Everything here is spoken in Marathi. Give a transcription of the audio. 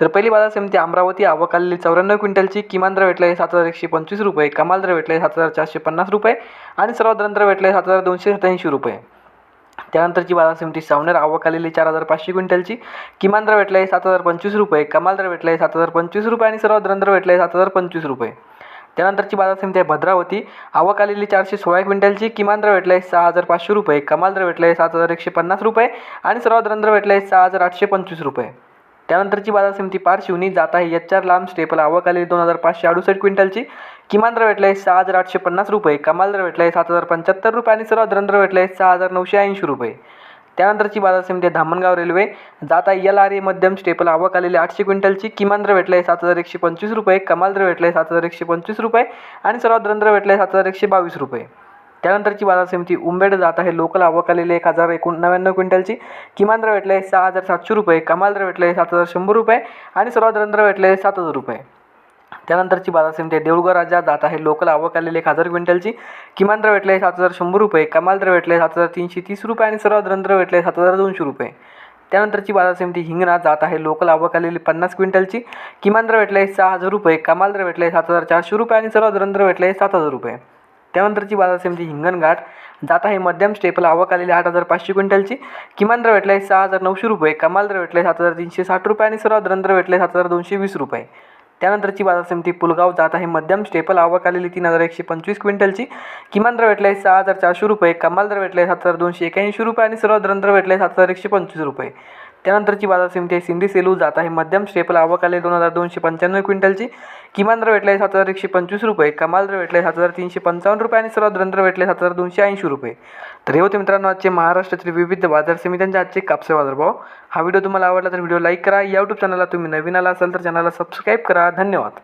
तर पहिली बाजार समिती अमरावती आवक आलेली चौऱ्याण्णव क्विंटलची किमान दर भेटला आहे सात हजार एकशे पंचवीस रुपये कमाल दर भेटला आहे सात हजार चारशे पन्नास रुपये आणि सर्वात दर भेटला आहे सात हजार दोनशे सत्याऐंशी रुपये. त्यानंतरची बाजार समिती सावनेर आवक आलेली चार हजार पाचशे क्विंटलची किमान दर भेटला आहे सात हजार पंचवीस रुपये कमाल दर भेटला आहे सात हजार पंचवीस रुपये आणि सर्वात दर भेटला आहे सात हजार पंचवीस रुपये. त्यानंतरची बाजार समिती आहे भद्रावती आवक आलेली चारशे सोळा क्विंटलची किमान दर भेटला आहे सहा हजार पाचशे रुपये कमाल दर भेटला आहे सात हजार एकशे पन्नास रुपये आणि सर्वात दर भेटला आहे सहा हजार आठशे पंचवीस रुपये. त्यानंतरची बाजार समिती पार शिवनी जात आहे. एच आर लांब स्टेपल आवक आलेली दोन हजार पाचशे अडुसष्ट क्विंटलची. किमान दर भेटला आहे सहा हजार आठशे पन्नास रुपये. कमाल दर भेटला आहे सात हजार पंच्याहत्तर रुपये आणि सर्व दर भेटला आहे सहा हजार नऊशे ऐंशी रुपये. त्यानंतरची बाजार समिती धामणगाव रेल्वे. जात आहे एल आर ए मध्यम स्टेपल आवक आलेली आठशे क्विंटलची. किमान दर भेटला आहे सात हजार एकशे पंचवीस रुपये. कमाल दर भेटला आहे सात हजार एकशे पंचवीस रुपये आणि सर्वात दर भेटला आहे सात हजार एकशे बावीस रुपये. त्यानंतरची बाजार समिती उंबेड जात आहे. लोकल आवक आलेली एक हजार एकूण नव्याण्णव क्विंटलची. किमान दर भेटले आहे सहा हजार सातशे रुपये कमाल दर भेटले आहे सात हजार शंभर रुपये आणि सर्वात दर भेटले आहे सात हजार रुपये. त्यानंतरची बाजार समिती आहे देऊळगाव राजा जात आहे. लोकल आवक आलेली एक हजार क्विंटलची. किमान दर भेटले आहे सात हजार शंभर रुपये कमाल दर भेटले आहे सात हजार तीनशे तीस रुपये आणि सर्वात दर भेटले आहे सात हजार दोनशे रुपये. त्यानंतरची बाजार समिती हिंगणा जात आहे. लोकल आवक आलेली पन्नास क्विंटलची. किमान दर भेटले आहे सहा हजार रुपये कमाल दर भेटले आहे सात हजार चारशे रुपये आणि सर्वात दर भेटले आहे सात हजार रुपये. त्यानंतरची बाजार समिती हिंगणघाट जात आहे मध्यम स्टेपल आवक आलेली आठ हजार पाचशे क्विंटलची. किमान दर भेटला आहे सहा हजार नऊशे रुपये. कमाल दर भेटले सात हजार तीनशे साठ रुपये आणि सर्वात दर भेटले सात हजार दोनशे वीस रुपये. त्यानंतरची बाजार समिती पुलगाव. जात आहे मध्यम स्टेपल आवक आलेली तीन हजार एकशे पंचवीस क्विंटलची. किमान दर भेटले आहे सहा हजार चारशे रुपये. कमाल दर भेटले सात हजार दोनशे एक्याऐंशी रुपये आणि सर्वात दर भेटले सात हजार एकशे पंचवीस रुपये. त्यानंतरची बाजार समिती आहे सिंधी सेलू. जात आहे मध्यम स्टेपल आवक आले दोन हजार दोनशे पंच्याण्णव क्विंटलची. किमान दर भेटले सात हजार एकशे पंचवीस रुपये कमाल दर भेटले सात हजार तीनशे पंचावन्न रुपये आणि सर्वात दर भेटले सात हजार दोनशे ऐंशी रुपये. तर हे होते मित्रांनो आजचे महाराष्ट्रातील विविध बाजार समित्यांच्या आजचे कापसे बाजारभाव. हा व्हिडिओ तुम्हाला आवडला तर व्हिडिओ लाईक करा. या यूट्यूब चॅनलला तुम्ही नवीन आला असाल तर चॅनलला सबस्क्राईब करा. धन्यवाद.